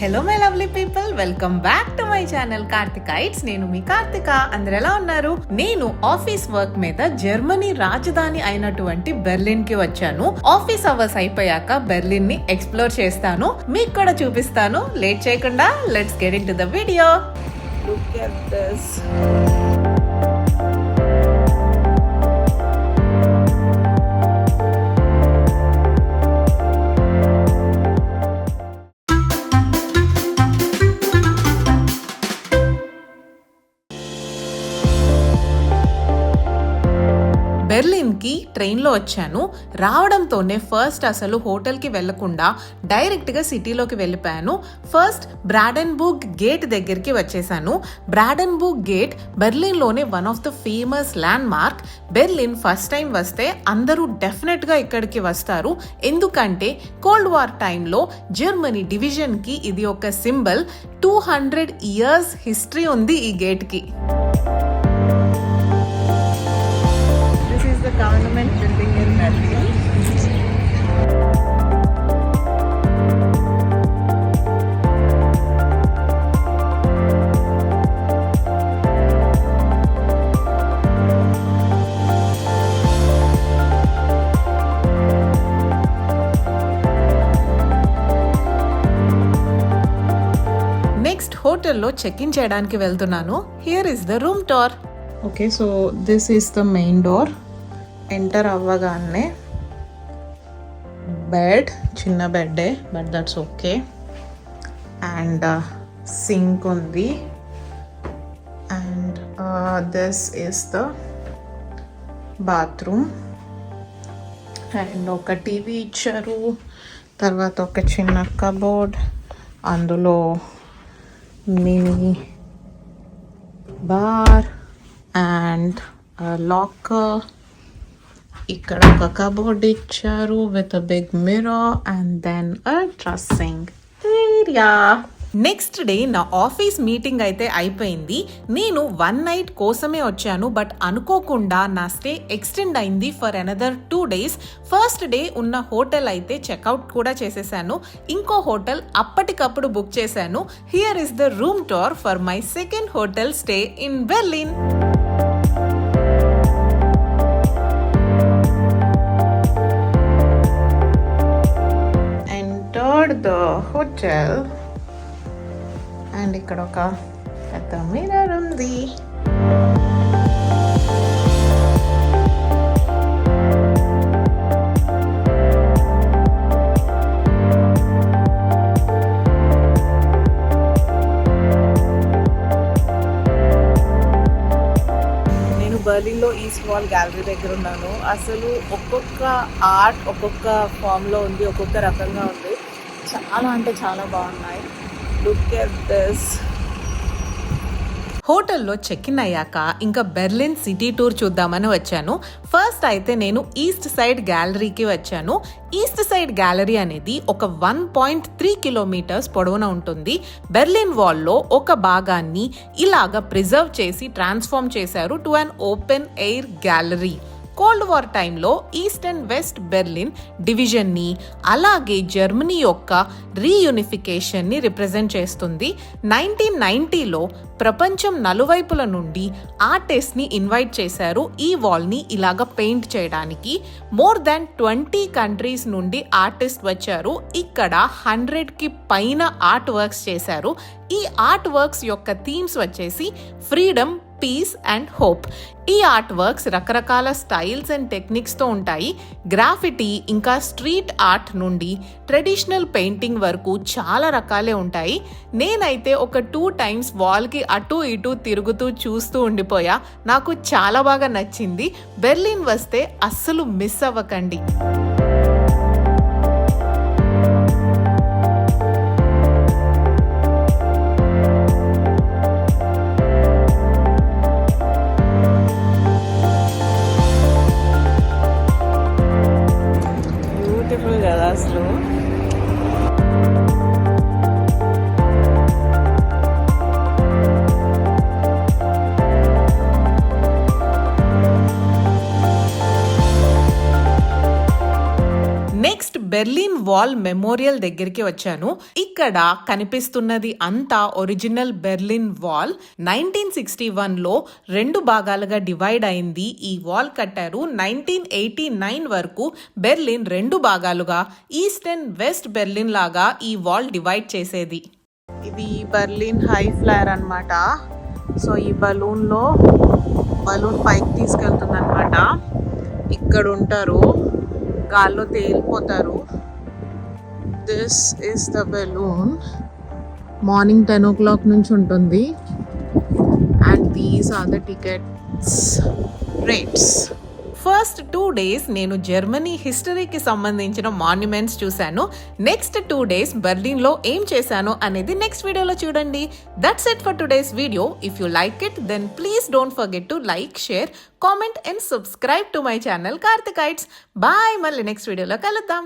Hello my lovely people welcome back to my channel Karthika it's నేను మీ కార్తిక. అందరు ఎలా ఉన్నారు? నేను ఆఫీస్ వర్క్ మీద జర్మనీ రాజధాని అయినటువంటి బెర్లిన్కి వచ్చాను. ఆఫీస్ అవర్స్ అయిపోయాక బెర్లిన్ని ఎక్స్ప్లోర్ చేస్తాను. మీకు కూడా చూపిస్తాను. లేట్ చేయకుండా let's get into the video బెర్లిన్కి ట్రైన్లో వచ్చాను. రావడంతోనే ఫస్ట్ అసలు హోటల్కి వెళ్ళకుండా డైరెక్ట్గా సిటీలోకి వెళ్ళిపోయాను. ఫస్ట్ బ్రాడెన్బుక్ గేట్ దగ్గరికి వచ్చేసాను. Brandenburg gate బెర్లిన్లోనే one of the famous landmark Berlin first time వస్తే అందరూ డెఫినెట్గా ఇక్కడికి వస్తారు. ఎందుకంటే కోల్డ్ వార్ టైంలో జర్మనీ డివిజన్కి ఇది ఒక symbol. Two hundred years history ఉంది ఈ గేట్కి. Berlin. నెక్స్ట్ హోటల్లో చెక్ ఇన్ చేయడానికి వెళ్తున్నాను. Here is the room tour okay so this is the main door enter అవ్వగానే బెడ్ చిన్న బెడ్డే but that's okay and sink ఉంది. And this is the bathroom and ఒక టీవీ ఇచ్చారు. తర్వాత ఒక చిన్న కబోర్డ్ అందులో మినీ బార్ అండ్ లాకర్ ఇక్కడ ఒక కబోర్డ్ ఇచ్చారు with a big mirror and then a dressing area next day నా ఆఫీస్ మీటింగ్ అయితే అయిపోయింది. నేను వన్ నైట్ కోసమే వచ్చాను బట్ అనుకోకుండా నా స్టే ఎక్స్టెండ్ అయింది for another two days first day ఉన్న హోటల్ అయితే చెక్అవుట్ కూడా చేసేసాను. ఇంకో హోటల్ అప్పటికప్పుడు బుక్ చేశాను. Here is the room tour for my second hotel stay in Berlin the hotel and ఇక్కడ ఒక పెద్ద మిర్రర్ ఉంది. నేను బర్లిన్లో ఈస్ట్ వాల్ గ్యాలరీ దగ్గర ఉన్నాను. అసలు ఒక్కొక్క ఆర్ట్ ఒక్కొక్క ఫామ్లో ఉంది ఒక్కొక్క రకంగా ఉంది. చాలా అంటే చాలా బాగున్నాయి. లుక్ ఎట్ దిస్ హోటల్లో చెక్ ఇన్ అయ్యాక ఇంకా బెర్లిన్ సిటీ టూర్ చూద్దామని వచ్చాను. ఫస్ట్ అయితే నేను ఈస్ట్ సైడ్ గ్యాలరీకి వచ్చాను. ఈస్ట్ సైడ్ గ్యాలరీ అనేది ఒక వన్ పాయింట్ త్రీ కిలోమీటర్స్ పొడవున ఉంటుంది. బెర్లిన్ వాల్లో ఒక భాగాన్ని ఇలాగ ప్రిజర్వ్ చేసి ట్రాన్స్ఫార్మ్ చేశారు to an open air gallery cold war టైంలో ఈస్ట్ అండ్ వెస్ట్ బెర్లిన్ డివిజన్ని అలాగే జర్మనీ యొక్క రీయూనిఫికేషన్ని రిప్రజెంట్ చేస్తుంది. నైన్టీన్ నైన్టీలో ప్రపంచం నలువైపుల నుండి ఆర్టిస్ట్ని ఇన్వైట్ చేశారు. ఈ వాల్ని ఇలాగ పెయింట్ చేయడానికి మోర్ దాన్ ట్వంటీ కంట్రీస్ నుండి ఆర్టిస్ట్ వచ్చారు. ఇక్కడ హండ్రెడ్కి పైన ఆర్ట్ వర్క్స్ చేశారు. ఈ ఆర్ట్ వర్క్స్ యొక్క థీమ్స్ వచ్చేసి ఫ్రీడమ్ పీస్ అండ్ హోప్ ఈ ఆర్ట్ వర్క్స్ రకరకాల స్టైల్స్ అండ్ టెక్నిక్స్తో ఉంటాయి. గ్రాఫిటీ ఇంకా స్ట్రీట్ ఆర్ట్ నుండి ట్రెడిషనల్ పెయింటింగ్ వరకు చాలా రకాలే ఉంటాయి. నేనైతే ఒక టూ టైమ్స్ వాల్కి అటు ఇటు తిరుగుతూ చూస్తూ ఉండిపోయా. నాకు చాలా బాగా నచ్చింది. బెర్లిన్ వస్తే అస్సలు మిస్ అవ్వకండి. బెర్లిన్ వాల్ మెమోరియల్ దగ్గరికి వచ్చాను. ఇక్కడ కనిపిస్తున్నది అంతా original Berlin wall. Nineteen sixty వన్లో రెండు భాగాలుగా డివైడ్ అయింది. ఈ వాల్ కట్టారు నైన్టీన్ ఎయిటీ నైన్ వరకు బెర్లిన్ రెండు భాగాలుగా ఈస్ట్ అండ్ వెస్ట్ బెర్లిన్ లాగా ఈ వాల్ డివైడ్ చేసేది. ఇది బర్లిన్ హై ఫ్లైర్ అనమాట సో ఈ బలూన్లో బలూన్ పైకి తీసుకెళ్తుంది అనమాట ఇక్కడ ఉంటారు గాల్లో తేలిపోతారు. This is the balloon morning ten o'clock నుంచి ఉంటుంది. And these are the tickets rates first two days నేను జర్మనీ హిస్టరీకి సంబంధించిన మాన్యుమెంట్స్ చూశాను. నెక్స్ట్ టూ డేస్ బెర్లిన్లో ఏం చేశాను అనేది నెక్స్ట్ వీడియోలో చూడండి. That's it for today's video if you like it then please don't forget to like share comment and subscribe to my channel కార్తికైట్స్ bye మళ్ళీ నెక్స్ట్ వీడియోలో కలుద్దాం.